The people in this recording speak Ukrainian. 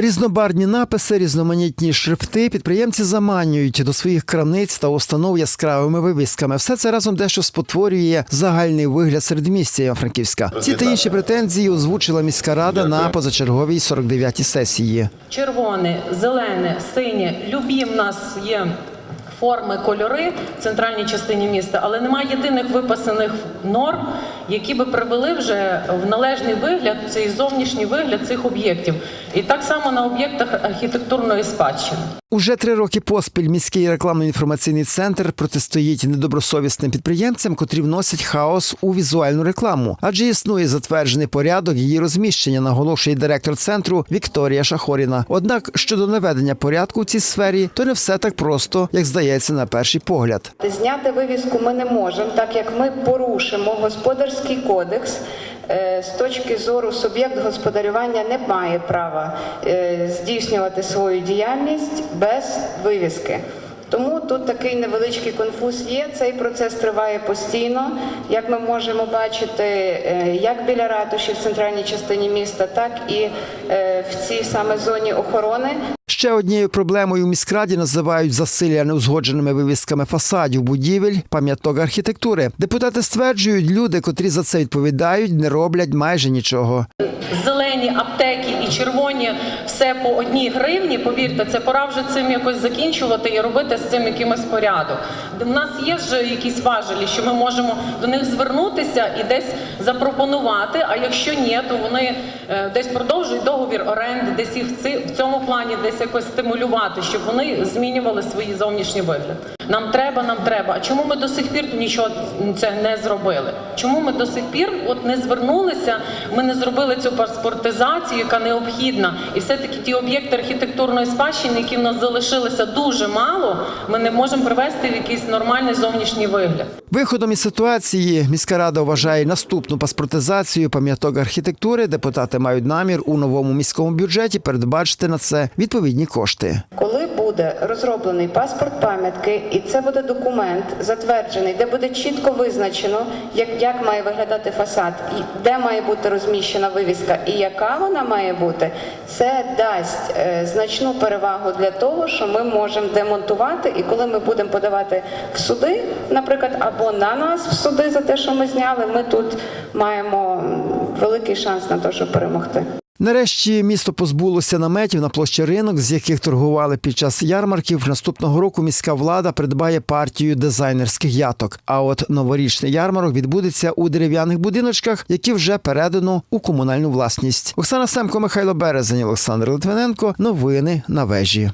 Різнобарні написи, різноманітні шрифти підприємці заманюють до своїх крамниць та установ яскравими вивісками. Все це разом дещо спотворює загальний вигляд середмістя Івано-Франківська. Ці та інші претензії озвучила міська рада на позачерговій 49-й сесії. червоне, зелене, синє. Любі в нас є форми, кольори в центральній частині міста, але немає єдиних виписаних норм, які би привели вже в належний вигляд, цей зовнішній вигляд цих об'єктів. І так само на об'єктах архітектурної спадщини. Уже три роки поспіль міський рекламно-інформаційний центр протистоїть недобросовісним підприємцям, котрі вносять хаос у візуальну рекламу, адже існує затверджений порядок її розміщення, наголошує директор центру Вікторія Шахоріна. Однак щодо наведення порядку в цій сфері, то не все так просто, як здається на перший погляд. Зняти вивіску ми не можемо, так як ми порушимо господарський кодекс. Е, З точки зору суб'єкт господарювання не має права е, здійснювати свою діяльність без вивіски. Тому тут такий невеличкий конфуз є. Цей процес триває постійно. Як ми можемо бачити, е, як біля ратуші в центральній частині міста, так і в цій саме зоні охорони. Ще однією проблемою в міськраді називають засилля неузгодженими вивісками фасадів будівель, пам'яток архітектури. Депутати стверджують, люди, котрі за це відповідають, не роблять майже нічого. Зелені аптеки і червоні все по одній гривні. Повірте, це пора вже цим якось закінчувати і робити з цим якимось порядок. У нас є ж якісь важелі, що ми можемо до них звернутися і десь запропонувати. А якщо ні, то вони е, десь продовжують договір оренди, десь їх в цьому плані десь якось стимулювати, щоб вони змінювали свої зовнішній вигляд. Нам треба, нам треба. А чому ми до сих пір нічого це не зробили? Чому ми до сих пір от не звернулися? Ми не зробили цю паспортизацію, яка необхідна, і все-таки ті об'єкти архітектурної спадщини, які в нас залишилися дуже мало, ми не можемо привести в якийсь нормальний зовнішній вигляд. Виходом із ситуації міська рада вважає наступну паспортизацію пам'яток архітектури. Депутати мають намір у новому міському бюджеті передбачити на це відповідні кошти. Коли буде розроблений паспорт пам'ятки, і це буде документ затверджений, де буде чітко визначено, як, як має виглядати фасад, і де має бути розміщена вивіска, і яка вона має бути, це дасть е, значну перевагу для того, що ми можемо демонтувати, і коли ми будемо подавати в суди, наприклад, або на нас в суди за те, що ми зняли, ми тут маємо великий шанс на те, щоб перемогти. Нарешті місто позбулося наметів на площі ринок, з яких торгували під час ярмарків. Наступного року міська влада придбає партію дизайнерських яток. А от новорічний ярмарок відбудеться у дерев'яних будиночках, які вже передано у комунальну власність. Оксана Семко, Михайло Березень, Олександр Литвиненко. Новини на вежі.